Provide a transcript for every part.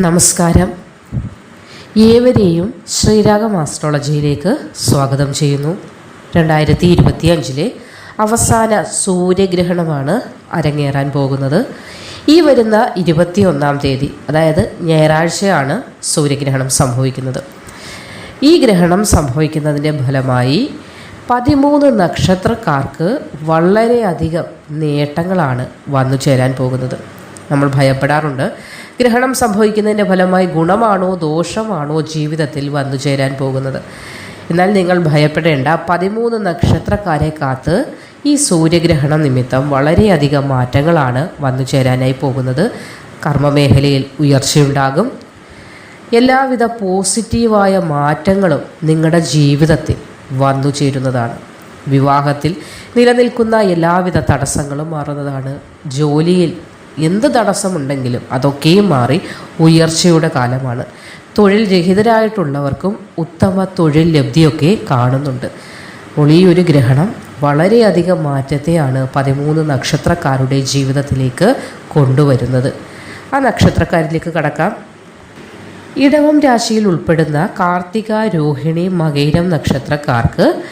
നമസ്കാരം. ഏവരെയും ശ്രീരാഗം ആസ്ട്രോളജിയിലേക്ക് സ്വാഗതം ചെയ്യുന്നു. രണ്ടായിരത്തി ഇരുപത്തി അഞ്ചിലെ അവസാന സൂര്യഗ്രഹണമാണ് അരങ്ങേറാൻ പോകുന്നത്. ഈ വരുന്ന ഇരുപത്തിയൊന്നാം തീയതി അതായത് ഞായറാഴ്ചയാണ് സൂര്യഗ്രഹണം സംഭവിക്കുന്നത്. ഈ ഗ്രഹണം സംഭവിക്കുന്നതിന്റെ ഫലമായി പതിമൂന്ന് നക്ഷത്രക്കാർക്ക് വളരെയധികം നേട്ടങ്ങളാണ് വന്നു ചേരാൻ പോകുന്നത്. നമ്മൾ ഭയപ്പെടാറുണ്ട്. ഗ്രഹണം സംഭവിക്കുന്നതിന്റെ ഫലമായി ഗുണമാണോ ദോഷമാണോ ജീവിതത്തിൽ വന്നു ചേരാൻ പോകുന്നത്? എന്നാൽ നിങ്ങൾ ഭയപ്പെടേണ്ട പതിമൂന്ന് നക്ഷത്രക്കാരെ കാത്ത് ഈ സൂര്യഗ്രഹണം നിമിത്തം വളരെയധികം മാറ്റങ്ങളാണ് വന്നു ചേരാനായി പോകുന്നത്. കർമ്മമേഖലയിൽ ഉയർച്ചയുണ്ടാകും. എല്ലാവിധ പോസിറ്റീവായ മാറ്റങ്ങളും നിങ്ങളുടെ ജീവിതത്തിൽ വന്നു ചേരുന്നതാണ്. വിവാഹത്തിൽ നിലനിൽക്കുന്ന എല്ലാവിധ തടസ്സങ്ങളും മാറുന്നതാണ്. ജോലിയിൽ എന്ത് തടസ്സമുണ്ടെങ്കിലും അതൊക്കെയും മാറി ഉയർച്ചയുടെ കാലമാണ്. തൊഴിൽ രഹിതരായിട്ടുള്ളവർക്കും ഉത്തമ തൊഴിൽ ലബ്ധിയൊക്കെ കാണുന്നുണ്ട്. അപ്പോൾ ഈ ഒരു ഗ്രഹണം വളരെയധികം മാറ്റത്തെയാണ് പതിമൂന്ന് നക്ഷത്രക്കാരുടെ ജീവിതത്തിലേക്ക് കൊണ്ടുവരുന്നത്. ആ നക്ഷത്രക്കാരിലേക്ക് കടക്കാം. ഇടവം രാശിയിൽ ഉൾപ്പെടുന്ന കാർത്തിക രോഹിണി മകൈരം നക്ഷത്രക്കാർക്ക്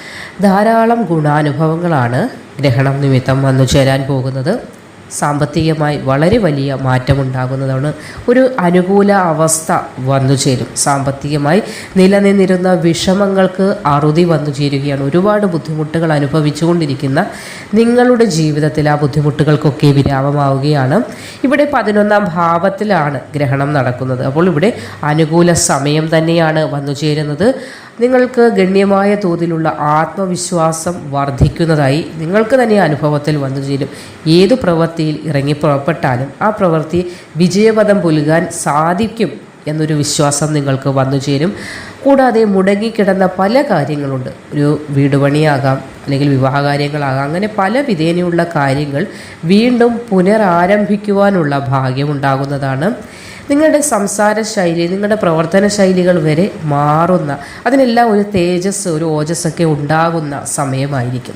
ധാരാളം ഗുണാനുഭവങ്ങളാണ് ഗ്രഹണം നിമിത്തം വന്നു ചേരാൻ പോകുന്നത്. സാമ്പത്തികമായി വളരെ വലിയ മാറ്റമുണ്ടാകുന്നതാണ്. ഒരു അനുകൂല അവസ്ഥ വന്നു ചേരും. സാമ്പത്തികമായി നിലനിന്നിരുന്ന വിഷമങ്ങൾക്ക് അറുതി വന്നു ചേരുകയാണ്. ഒരുപാട് ബുദ്ധിമുട്ടുകൾ അനുഭവിച്ചുകൊണ്ടിരിക്കുന്ന നിങ്ങളുടെ ജീവിതത്തിൽ ആ ബുദ്ധിമുട്ടുകൾക്കൊക്കെ വിരാമമാവുകയാണ്. ഇവിടെ പതിനൊന്നാം ഭാവത്തിലാണ് ഗ്രഹണം നടക്കുന്നത്. അപ്പോൾ ഇവിടെ അനുകൂല സമയം തന്നെയാണ് വന്നു ചേരുന്നത്. നിങ്ങൾക്ക് ഗണ്യമായ തോതിലുള്ള ആത്മവിശ്വാസം വർദ്ധിക്കുന്നതായി നിങ്ങൾക്ക് തന്നെ അനുഭവത്തിൽ വന്നു ചേരും. ഏതു പ്രവൃത്തിയിൽ ഇറങ്ങി പുറപ്പെട്ടാലും ആ പ്രവൃത്തി വിജയപദം പുലുകാൻ സാധിക്കും എന്നൊരു വിശ്വാസം നിങ്ങൾക്ക് വന്നു ചേരും. കൂടാതെ മുടങ്ങിക്കിടന്ന പല കാര്യങ്ങളുണ്ട്. ഒരു വീട് പണിയാകാം അല്ലെങ്കിൽ വിവാഹകാര്യങ്ങളാകാം അങ്ങനെ പല വിധേനയുള്ള കാര്യങ്ങൾ വീണ്ടും പുനരാരംഭിക്കുവാനുള്ള ഭാഗ്യമുണ്ടാകുന്നതാണ് നിങ്ങളുടെ സംസാര ശൈലി നിങ്ങളുടെ പ്രവർത്തന ശൈലികൾ വരെ മാറുന്ന അതിനെല്ലാം ഒരു തേജസ് ഒരു ഓജസ്സൊക്കെ ഉണ്ടാകുന്ന സമയമായിരിക്കും.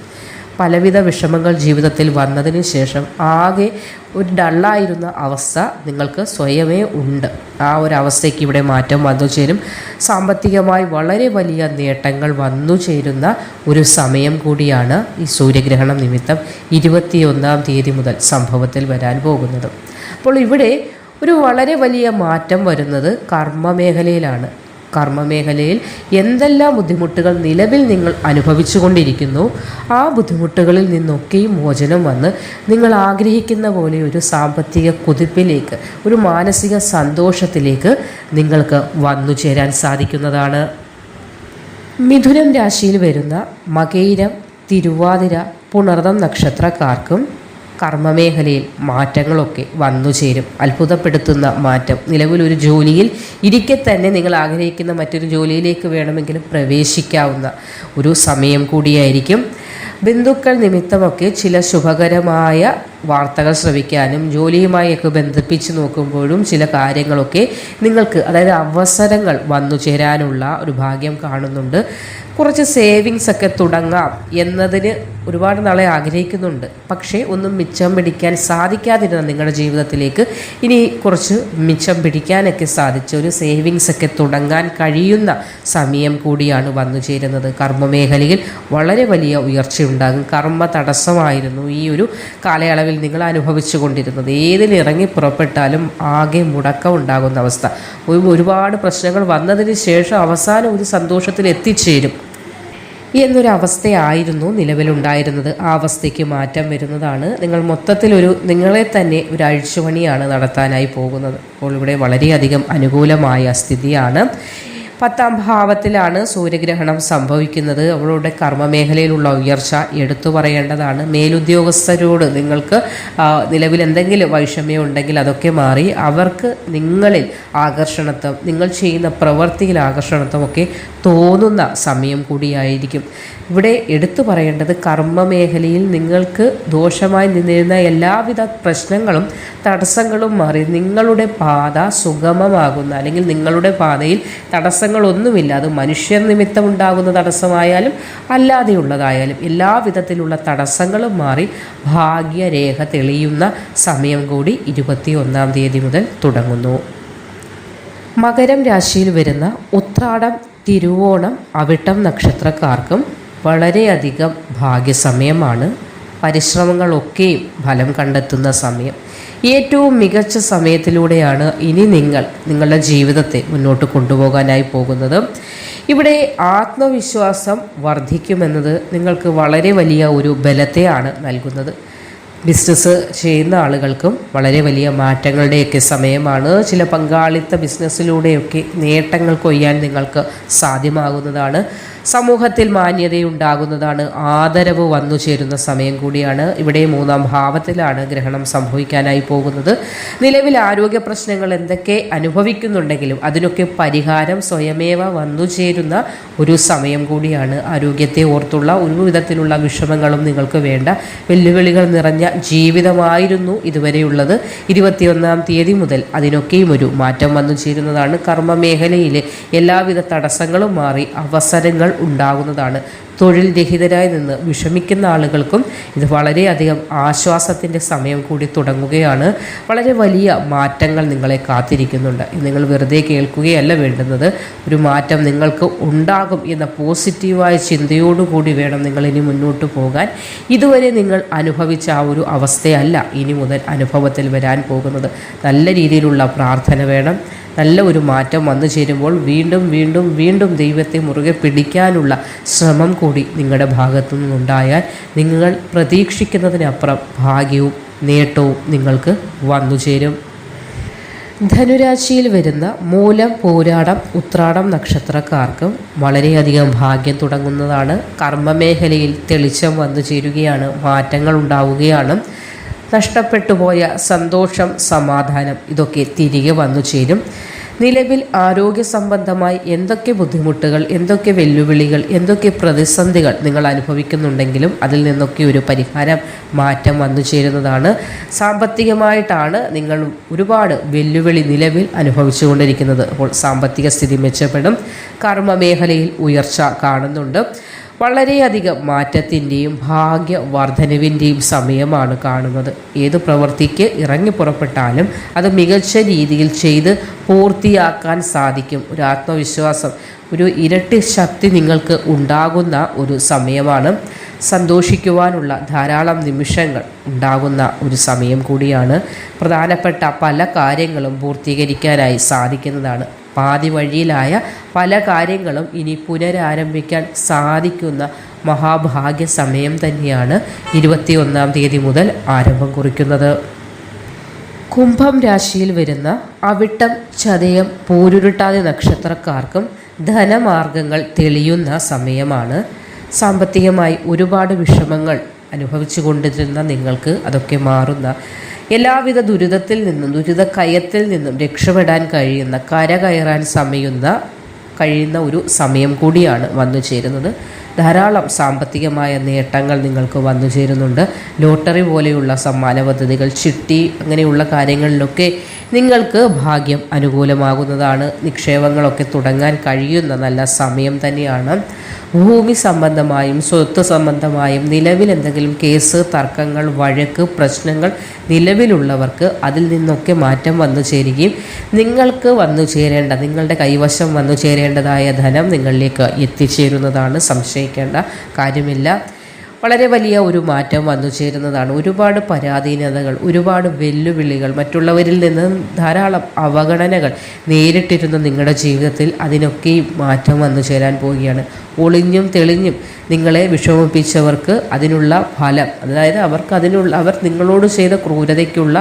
പലവിധ വിഷമങ്ങൾ ജീവിതത്തിൽ വന്നതിന് ശേഷം ആകെ ഒരു ഡള്ളായിരുന്ന അവസ്ഥ നിങ്ങൾക്ക് സ്വയമേ ഉണ്ട്. ആ ഒരു അവസ്ഥയ്ക്ക് ഇവിടെ മാറ്റം വന്നു ചേരും. സാമ്പത്തികമായി വളരെ വലിയ നേട്ടങ്ങൾ വന്നു ചേരുന്ന ഒരു സമയം കൂടിയാണ് ഈ സൂര്യഗ്രഹണം നിമിത്തം ഇരുപത്തിയൊന്നാം തീയതി മുതൽ സംഭവത്തിൽ വരാൻ പോകുന്നത്. അപ്പോൾ ഇവിടെ ഒരു വളരെ വലിയ മാറ്റം വരുന്നത് കർമ്മമേഖലയിലാണ്. കർമ്മമേഖലയിൽ എന്തെല്ലാം ബുദ്ധിമുട്ടുകൾ നിലവിൽ നിങ്ങൾ അനുഭവിച്ചു കൊണ്ടിരിക്കുന്നു ആ ബുദ്ധിമുട്ടുകളിൽ നിന്നൊക്കെയും മോചനം വന്ന് നിങ്ങൾ ആഗ്രഹിക്കുന്ന പോലെ ഒരു സാമ്പത്തിക കുതിപ്പിലേക്ക് ഒരു മാനസിക സന്തോഷത്തിലേക്ക് നിങ്ങൾക്ക് വന്നു ചേരാൻ സാധിക്കുന്നതാണ്. മിഥുനം രാശിയിൽ വരുന്ന മകൈരം തിരുവാതിര പുണർദം നക്ഷത്രക്കാർക്കും കർമ്മമേഖലയിൽ മാറ്റങ്ങളൊക്കെ വന്നു ചേരും. അത്ഭുതപ്പെടുത്തുന്ന മാറ്റം. നിലവിലൊരു ജോലിയിൽ ഇരിക്കെ തന്നെ നിങ്ങൾ ആഗ്രഹിക്കുന്ന മറ്റൊരു ജോലിയിലേക്ക് വേണമെങ്കിലും പ്രവേശിക്കാവുന്ന ഒരു സമയം കൂടിയായിരിക്കും. ബന്ധുക്കൾ നിമിത്തമൊക്കെ ചില ശുഭകരമായ വാർത്തകൾ ശ്രവിക്കാനും ജോലിയുമായൊക്കെ ബന്ധിപ്പിച്ച് നോക്കുമ്പോഴും ചില കാര്യങ്ങളൊക്കെ നിങ്ങൾക്ക് അതായത് അവസരങ്ങൾ വന്നു ചേരാനുള്ള ഒരു ഭാഗ്യം കാണുന്നുണ്ട്. കുറച്ച് സേവിങ്സ് ഒക്കെ തുടങ്ങാം എന്നതിന് ഒരുപാട് നാളെ ആഗ്രഹിക്കുന്നുണ്ട്. പക്ഷേ ഒന്നും മിച്ചം പിടിക്കാൻ സാധിക്കാതിരുന്ന നിങ്ങളുടെ ജീവിതത്തിലേക്ക് ഇനി കുറച്ച് മിച്ചം പിടിക്കാനൊക്കെ സാധിച്ച ഒരു സേവിങ്സ് ഒക്കെ തുടങ്ങാൻ കഴിയുന്ന സമയം കൂടിയാണ് വന്നു ചേരുന്നത്. കർമ്മമേഖലയിൽ വളരെ വലിയ ഉയർച്ചയുണ്ടാകും. കർമ്മ തടസ്സമായിരുന്നു ഈ ഒരു കാലയളവിൽ നിങ്ങൾ അനുഭവിച്ചു കൊണ്ടിരുന്നത്. ഏതിലിറങ്ങി പുറപ്പെട്ടാലും ആകെ മുടക്കം ഉണ്ടാകുന്ന അവസ്ഥ. ഒരുപാട് പ്രശ്നങ്ങൾ വന്നതിന് ശേഷം അവസാനം ഒരു സന്തോഷത്തിൽ എത്തിച്ചേരും. എന്നൊരവസ്ഥയായിരുന്നു നിലവിലുണ്ടായിരുന്നത്. ആ അവസ്ഥയ്ക്ക് മാറ്റം വരുന്നതാണ്. നിങ്ങൾ മൊത്തത്തിലൊരു നിങ്ങളെ തന്നെ ഒരു അഴിച്ചുപണിയാണ് നടത്താനായി പോകുന്നത്. അപ്പോൾ ഇവിടെ വളരെയധികം അനുകൂലമായ സ്ഥിതിയാണ്. പത്താം ഭാവത്തിലാണ് സൂര്യഗ്രഹണം സംഭവിക്കുന്നത്. അവളുടെ കർമ്മമേഖലയിലുള്ള ഉയർച്ച എടുത്തു പറയേണ്ടതാണ്. മേലുദ്യോഗസ്ഥരോട് നിങ്ങൾക്ക് നിലവിൽ എന്തെങ്കിലും വൈഷമ്യം ഉണ്ടെങ്കിൽ അതൊക്കെ മാറി അവർക്ക് നിങ്ങളിൽ ആകർഷണത്വം നിങ്ങൾ ചെയ്യുന്ന പ്രവൃത്തിയിൽ ആകർഷണത്വമൊക്കെ തോന്നുന്ന സമയം കൂടിയായിരിക്കും. ഇവിടെ എടുത്തു പറയേണ്ടത് കർമ്മമേഖലയിൽ നിങ്ങൾക്ക് ദോഷമായി നിന്നിരുന്ന എല്ലാവിധ പ്രശ്നങ്ങളും തടസ്സങ്ങളും മാറി നിങ്ങളുടെ പാത സുഗമമാകുന്ന അല്ലെങ്കിൽ നിങ്ങളുടെ പാതയിൽ തടസ്സങ്ങളൊന്നുമില്ല. അത് മനുഷ്യർ നിമിത്തം ഉണ്ടാകുന്ന തടസ്സമായാലും അല്ലാതെയുള്ളതായാലും എല്ലാ വിധത്തിലുള്ള തടസ്സങ്ങളും മാറി ഭാഗ്യരേഖ തെളിയുന്ന സമയം കൂടി ഇരുപത്തി ഒന്നാം തീയതി മുതൽ തുടങ്ങുന്നു. മകരം രാശിയിൽ വരുന്ന ഉത്രാടം തിരുവോണം അവിട്ടം നക്ഷത്രക്കാർക്കും വളരെയധികം ഭാഗ്യസമയമാണ്. പരിശ്രമങ്ങളൊക്കെയും ഫലം കണ്ടെത്തുന്ന സമയം. ഏറ്റവും മികച്ച സമയത്തിലൂടെയാണ് ഇനി നിങ്ങൾ നിങ്ങളുടെ ജീവിതത്തെ മുന്നോട്ട് കൊണ്ടുപോകാനായി പോകുന്നത്. ഇവിടെ ആത്മവിശ്വാസം വർദ്ധിക്കുമെന്നത് നിങ്ങൾക്ക് വളരെ വലിയ ഒരു ബലത്തെയാണ് നൽകുന്നത്. ബിസിനസ് ചെയ്യുന്ന ആളുകൾക്കും വളരെ വലിയ മാറ്റങ്ങളുടെയൊക്കെ സമയമാണ്. ചില പങ്കാളിത്ത ബിസിനസ്സിലൂടെയൊക്കെ നേട്ടങ്ങൾ കൊയ്യാൻ നിങ്ങൾക്ക് സാധ്യമാകുന്നതാണ്. സമൂഹത്തിൽ മാന്യതയുണ്ടാകുന്നതാണ്. ആദരവ് വന്നു ചേരുന്ന സമയം കൂടിയാണ് ഇവിടെ മൂന്നാം ഭാവത്തിലാണ് ഗ്രഹണം സംഭവിക്കാനായി പോകുന്നത്. നിലവിൽ ആരോഗ്യ പ്രശ്നങ്ങൾ എന്തൊക്കെ അനുഭവിക്കുന്നുണ്ടെങ്കിലും അതിനൊക്കെ പരിഹാരം സ്വയമേവ വന്നു ചേരുന്ന ഒരു സമയം കൂടിയാണ്. ആരോഗ്യത്തെ ഓർത്തുള്ള ഒരു വിധത്തിലുള്ള വിഷമങ്ങളും നിങ്ങൾക്ക് വേണ്ട. വെല്ലുവിളികൾ നിറഞ്ഞ ജീവിതമായിരുന്നു ഇതുവരെയുള്ളത്. ഇരുപത്തിയൊന്നാം തീയതി മുതൽ അതിനൊക്കെയും ഒരു മാറ്റം വന്നു ചേരുന്നതാണ് കർമ്മ മേഖലയിലെ എല്ലാവിധ തടസ്സങ്ങളും മാറി അവസരങ്ങൾ ഉണ്ടാകുന്നതാണ്. തൊഴിൽ രഹിതരായി നിന്ന് വിഷമിക്കുന്ന ആളുകൾക്കും ഇത് വളരെയധികം ആശ്വാസത്തിന്റെ സമയം കൂടി തുടങ്ങുകയാണ്. വളരെ വലിയ മാറ്റങ്ങൾ നിങ്ങളെ കാത്തിരിക്കുന്നുണ്ട്. നിങ്ങൾ വെറുതെ കേൾക്കുകയല്ല വേണ്ടുന്നത്. ഒരു മാറ്റം നിങ്ങൾക്ക് ഉണ്ടാകും എന്ന പോസിറ്റീവായ ചിന്തയോടുകൂടി വേണം നിങ്ങൾ ഇനി മുന്നോട്ട് പോകാൻ. ഇതുവരെ നിങ്ങൾ അനുഭവിച്ച ആ ഒരു അവസ്ഥയല്ല ഇനി മുതൽ അനുഭവത്തിൽ വരാൻ പോകുന്നത്. നല്ല രീതിയിലുള്ള പ്രാർത്ഥന വേണം. നല്ല ഒരു മാറ്റം വന്നു ചേരുമ്പോൾ വീണ്ടും വീണ്ടും വീണ്ടും ദൈവത്തെ മുറുകെ പിടിക്കാനുള്ള ശ്രമം കൂടി നിങ്ങളുടെ ഭാഗത്തു നിന്നുണ്ടായാൽ നിങ്ങൾ പ്രതീക്ഷിക്കുന്നതിനപ്പുറം ഭാഗ്യവും നേട്ടവും നിങ്ങൾക്ക് വന്നു ചേരും. ധനുരാശിയിൽ വരുന്ന മൂലം പോരാടം ഉത്രാടം നക്ഷത്രക്കാർക്കും വളരെയധികം ഭാഗ്യം തുടങ്ങുന്നതാണ്. കർമ്മമേഖലയിൽ തെളിച്ചം വന്നു ചേരുകയാണ് മാറ്റങ്ങൾ ഉണ്ടാവുകയാണ്. നഷ്ടപ്പെട്ടു പോയ സന്തോഷം സമാധാനം ഇതൊക്കെ തിരികെ വന്നു ചേരും. നിലവിൽ ആരോഗ്യ സംബന്ധമായി എന്തൊക്കെ ബുദ്ധിമുട്ടുകൾ എന്തൊക്കെ വെല്ലുവിളികൾ എന്തൊക്കെ പ്രതിസന്ധികൾ നിങ്ങൾ അനുഭവിക്കുന്നുണ്ടെങ്കിലും അതിൽ നിന്നൊക്കെ ഒരു പരിഹാരം മാറ്റം വന്നു ചേരുന്നതാണ്. സാമ്പത്തികമായിട്ടാണ് നിങ്ങൾ ഒരുപാട് വെല്ലുവിളി നിലവിൽ അനുഭവിച്ചുകൊണ്ടിരിക്കുന്നത്. അപ്പോൾ സാമ്പത്തിക സ്ഥിതി മെച്ചപ്പെടും. കർമ്മ മേഖലയിൽ ഉയർച്ച കാണുന്നുണ്ട്. വളരെയധികം മാറ്റത്തിന്റെയും ഭാഗ്യവർദ്ധനവിന്റെയും സമയമാണ് കാണുന്നത്. ഏത് പ്രവൃത്തിക്ക് ഇറങ്ങി പുറപ്പെട്ടാലും അത് മികച്ച രീതിയിൽ ചെയ്ത് പൂർത്തിയാക്കാൻ സാധിക്കും. ഒരു ആത്മവിശ്വാസം ഒരു ഇരട്ടി ശക്തി നിങ്ങൾക്ക് ഉണ്ടാകുന്ന ഒരു സമയമാണ്. സന്തോഷിക്കുവാനുള്ള ധാരാളം നിമിഷങ്ങൾ ഉണ്ടാകുന്ന ഒരു സമയം കൂടിയാണ്. പ്രധാനപ്പെട്ട പല കാര്യങ്ങളും പൂർത്തീകരിക്കാനായി സാധിക്കുന്നതാണ്. പാതി വഴിയിലായ പല കാര്യങ്ങളും ഇനി പുനരാരംഭിക്കാൻ സാധിക്കുന്ന മഹാഭാഗ്യ സമയം തന്നെയാണ് ഇരുപത്തിയൊന്നാം തീയതി മുതൽ ആരംഭം കുറിക്കുന്നത്. കുംഭം രാശിയിൽ വരുന്ന അവിട്ടം ചതയം പൂരുരുട്ടാതി നക്ഷത്രക്കാർക്കും ധനമാർഗങ്ങൾ തെളിയുന്ന സമയമാണ്. സാമ്പത്തികമായി ഒരുപാട് വിഷമങ്ങൾ അനുഭവിച്ചു കൊണ്ടിരുന്ന നിങ്ങൾക്ക് അതൊക്കെ മാറുന്ന എല്ലാവിധ ദുരിതത്തിൽ നിന്നും ദുരിത കയത്തിൽ നിന്നും രക്ഷപ്പെടാൻ കഴിയുന്ന കര കയറാൻ സമയുന്ന കഴിയുന്ന ഒരു സമയം കൂടിയാണ് വന്നു ചേരുന്നത്. ധാരാളം സാമ്പത്തികമായ നേട്ടങ്ങൾ നിങ്ങൾക്ക് വന്നു ചേരുന്നുണ്ട്. ലോട്ടറി പോലെയുള്ള സമ്മാന പദ്ധതികൾ ചിട്ടി അങ്ങനെയുള്ള കാര്യങ്ങളിലൊക്കെ നിങ്ങൾക്ക് ഭാഗ്യം അനുകൂലമാകുന്നതാണ്. നിക്ഷേപങ്ങളൊക്കെ തുടങ്ങാൻ കഴിയുന്ന നല്ല സമയം തന്നെയാണ്. ഭൂമി സംബന്ധമായും സ്വത്ത് സംബന്ധമായും നിലവിൽ എന്തെങ്കിലും കേസ് തർക്കങ്ങൾ വഴക്ക് പ്രശ്നങ്ങൾ നിലവിലുള്ളവർക്ക് അതിൽ നിന്നൊക്കെ മാറ്റം വന്നു ചേരുകയും നിങ്ങൾക്ക് വന്നു ചേരേണ്ട നിങ്ങളുടെ കൈവശം വന്നു ചേരേണ്ടതായ ധനം നിങ്ങളിലേക്ക് എത്തിച്ചേരുന്നതാണ് സംശയിക്കേണ്ട കാര്യമില്ല. വളരെ വലിയ ഒരു മാറ്റം വന്നു ചേരുന്നതാണ്. ഒരുപാട് പരാധീനതകൾ ഒരുപാട് വെല്ലുവിളികൾ മറ്റുള്ളവരിൽ നിന്ന് ധാരാളം അവഗണനകൾ നേരിട്ടിരുന്ന നിങ്ങളുടെ ജീവിതത്തിൽ. അതിനൊക്കെയും മാറ്റം വന്നു ചേരാൻ പോവുകയാണ്. ഒളിഞ്ഞും തെളിഞ്ഞും നിങ്ങളെ വിഷമിപ്പിച്ചവർക്ക് അതിനുള്ള ഫലം അതായത് അവർക്ക് അതിനുള്ള അവർ നിങ്ങളോട് ചെയ്ത ക്രൂരതയ്ക്കുള്ള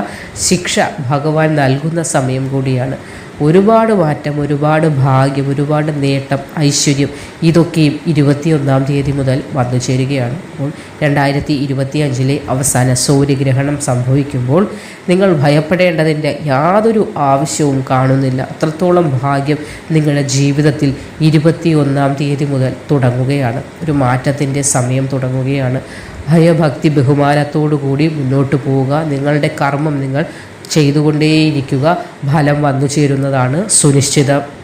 ശിക്ഷ ഭഗവാൻ നൽകുന്ന സമയം കൂടിയാണ്. ഒരുപാട് മാറ്റം ഒരുപാട് ഭാഗ്യം ഒരുപാട് നേട്ടം ഐശ്വര്യം ഇതൊക്കെയും ഇരുപത്തിയൊന്നാം തീയതി മുതൽ വന്നു ചേരുകയാണ്. അപ്പോൾ രണ്ടായിരത്തി ഇരുപത്തി അഞ്ചിലെ അവസാന സൂര്യഗ്രഹണം സംഭവിക്കുമ്പോൾ നിങ്ങൾ ഭയപ്പെടേണ്ടതിന്റെ യാതൊരു ആവശ്യവും കാണുന്നില്ല. അത്രത്തോളം ഭാഗ്യം നിങ്ങളുടെ ജീവിതത്തിൽ ഇരുപത്തിയൊന്നാം തീയതി മുതൽ തുടങ്ങുകയാണ്. ഒരു മാറ്റത്തിന്റെ സമയം തുടങ്ങുകയാണ്. ഭയഭക്തി ബഹുമാനത്തോടു കൂടി മുന്നോട്ട് പോവുക. നിങ്ങളുടെ കർമ്മം നിങ്ങൾ ചെയ്തുകൊണ്ടേയിരിക്കുക. ഫലം വന്നു ചേരുന്നതാണ് സുനിശ്ചിതം.